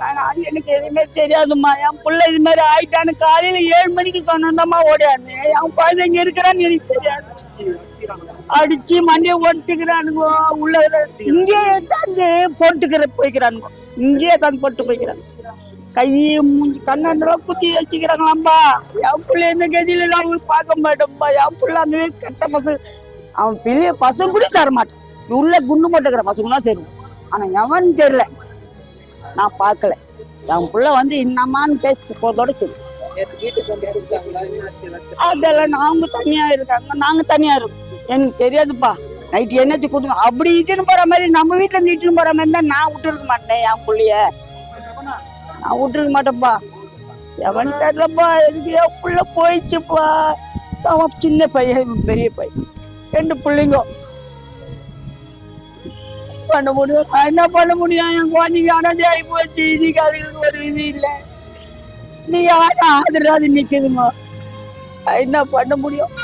நான் அது எனக்கு எதுவுமே தெரியாதும்மா. என் புள்ள இது மாதிரி ஆயிட்டான்னு காலையில ஏழு மணிக்கு சொன்னதாம்மா ஓடியாந்து. என் குழந்தை இங்க இருக்கிறான்னு எனக்கு தெரியாது. அடிச்சு மண்டிய ஒடிச்சுக்கிறானுங்க உள்ள இங்கே தாந்து போட்டுக்கிற போய்க்கிறானுங்க. இங்கேயே தாந்து போட்டு போய்க்கிறாங்க கை மூஞ்சி கண்ணாண்டெல்லாம் குத்தி வச்சுக்கிறாங்களாம்பா என் புள்ள எந்த கதியில நான் பார்க்க மாட்டேன்ப்பா என் புள்ள அந்த மாதிரி கெட்ட பசங்க அவன் பெரிய பசங்க கூட சேர மாட்டான். உள்ள குண்டு போட்டுக்கிற பசங்க தான் சேருவான். ஆனா எவன் தெரியல. நான் பார்க்கல. என் பிள்ளை வந்து என்னம்மான்னு பேசிட்டு போறதோட சரி. அதெல்லாம் நாங்க தனியா இருக்காங்க. நாங்க தனியா இருக்கோம். எனக்கு தெரியாதுப்பா. நைட்டு என்னத்தி கொடுங்க அப்படி இட்டுன்னு போற மாதிரி நம்ம வீட்டுல இருந்து இட்டுன்னு போற மாதிரி தான் நான் விட்டுருக்க மாட்டேன் என் பிள்ளைய. நான் விட்டுருக்க மாட்டேன்ப்பா. எவன் தெரியலப்பா எனக்கு என் பிள்ளை போயிடுச்சுப்பா. அவன் சின்ன பையன் பெரிய பையன். ரெண்டு பிள்ளைங்க. பண்ண முடியும் என்ன பண்ண முடியும்? என் குழந்தைங்க அனதி ஆகி போச்சு. இன்னைக்கு அதுக்கு ஒரு இது இல்லை. நீ யாரும் ஆதரவாது நிக்குதுங்க. என்ன பண்ண முடியும்?